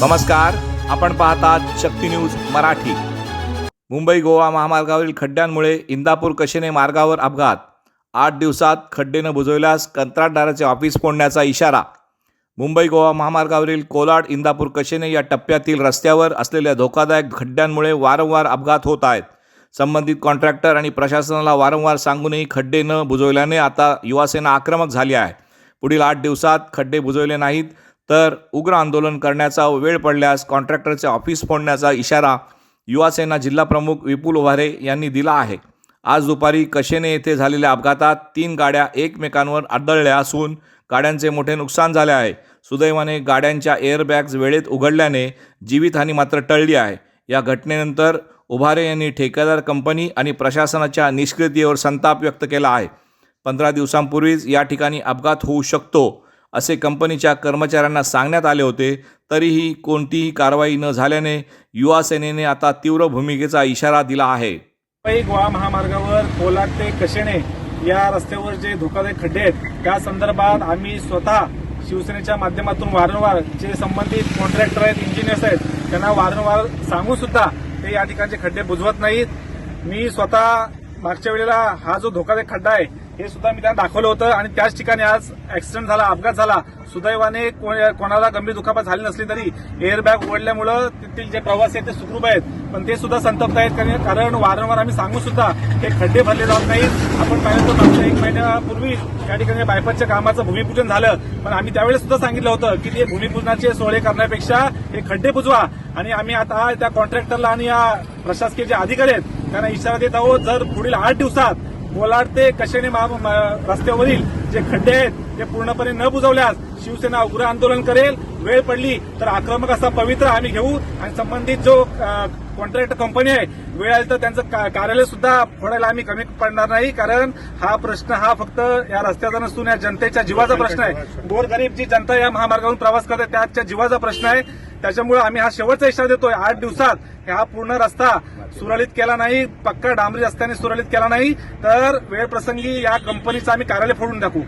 नमस्कार आपण पाहतात शक्ती न्यूज मराठी. मुंबई गोवा महामार्गावरील खड्ड्यांमुळे इंदापूर कशेने मार्गावर अपघात? आठ दिवसात खड्डे न बुजवल्यास कंत्राटदाराचे ऑफिस फोडण्याचा इशारा. मुंबई गोवा महामार्गावरील कोलाड इंदापूर कशेने या टप्प्यातील रस्त्यावर असलेल्या धोकादायक खड्ड्यांमुळे वारंवार अपघात होत आहेत. संबंधित कॉन्ट्रॅक्टर आणि प्रशासनाला वारंवार सांगूनही खड्डे न बुजवल्याने आता युवासेना आक्रमक झाली आहे. पुढील आठ दिवसात खड्डे बुजवले नाहीत तर उग्र आंदोलन करण्याचा वेळ पडल्यास कॉन्ट्रॅक्टरचे ऑफिस फोडण्याचा इशारा युवासेना जिल्हाप्रमुख विपुल उभारे यांनी दिला आहे. आज दुपारी कशेने येथे झालेल्या अपघातात तीन गाड्या एकमेकांवर आदळल्या असून गाड्यांचे मोठे नुकसान झाले आहे. सुदैवाने गाड्यांच्या एअरबॅग्स वेळेत उघडल्याने जीवितहानी मात्र टळली आहे. या घटनेनंतर उभारे यांनी ठेकेदार कंपनी आणि प्रशासनाच्या निष्क्रियतेवर संताप व्यक्त केला आहे. पंधरा दिवसांपूर्वीच या ठिकाणी अपघात होऊ शकतो. असे कंपनीच्या कर्मचाऱ्यांना सांगण्यात आले होते तरीही कोणतीही कारवाई न झाल्याने युवा सेनेने आता तीव्र भूमिकेचा इशारा दिला आहे. मुंबई गोवा महामार्गावर कोलाड ते कशेणे या रस्त्यावर जे धोकादायक खड्डे आहेत त्या संदर्भात आम्ही स्वतः शिवसेनेच्या माध्यमातून वारंवार जे संबंधित कॉन्ट्रॅक्टर आहेत इंजिनियर्स आहेत त्यांना वारंवार सांगून सुद्धा ते या ठिकाणचे खड्डे बुजवत नाहीत. मी स्वतः मागच्या वेळेला हा जो धोकादायक खड्डा आहे हे सुद्धा मी त्यांना दाखवलं होतं आणि त्याच ठिकाणी आज ऍक्सिडेंट झाला अपघात झाला. सुदैवाने को- कोणाला गंभीर दुखापत झाली नसली तरी एअरबॅग उघडल्यामुळं तेथील जे प्रवासी आहेत ते सुखरूप आहेत. पण ते सुद्धा संतप्त आहेत कारण- वारंवार आम्ही सांगू सुद्धा हे खड्डे भरले जात नाहीत. आपण पाहिलं तर मागच्या एक महिन्यापूर्वी त्या ठिकाणी बायपासच्या कामाचं भूमिपूजन झालं. पण आम्ही त्यावेळेस सुद्धा सांगितलं होतं की ते भूमिपूजनाचे सोहळे करण्यापेक्षा हे खड्डे बुजवा. आणि आम्ही आता त्या कॉन्ट्रॅक्टरला आणि या प्रशासकीय जे अधिकारी आहेत त्यांना इशारा देत आहोत जर पुढील आठ दिवसात कोलाड ते कशेने रस्त्यावरील जे खड्डे आहेत ते पूर्णपणे न बुजवल्यास शिवसेना उग्र आंदोलन करेल वेळ पडली तर आक्रमक असा पवित्र आम्ही घेऊ आणि संबंधित जो कॉन्ट्रॅक्ट कंपनी आहे वेळ आली तर त्यांचं कार्यालय सुद्धा फोडायला आम्ही कमी पडणार नाही कारण हा प्रश्न हा फक्त या रस्त्याचा नसून या जनतेच्या जीवाचा प्रश्न आहे. गोरगरीब जी जनता या महामार्गावरून प्रवास करते त्याच्या जीवाचा प्रश्न आहे. त्याच्यामुळे आम्ही हा शेवटचा इशारा देतोय. आठ दिवसात हा पूर्ण रस्ता सुरळीत केला नाही पक्का डांबरी रस्त्याने सुरळीत केला नाही. तर वेळ प्रसंगी या कंपनीचं आम्ही कार्यालय फोडून टाकू.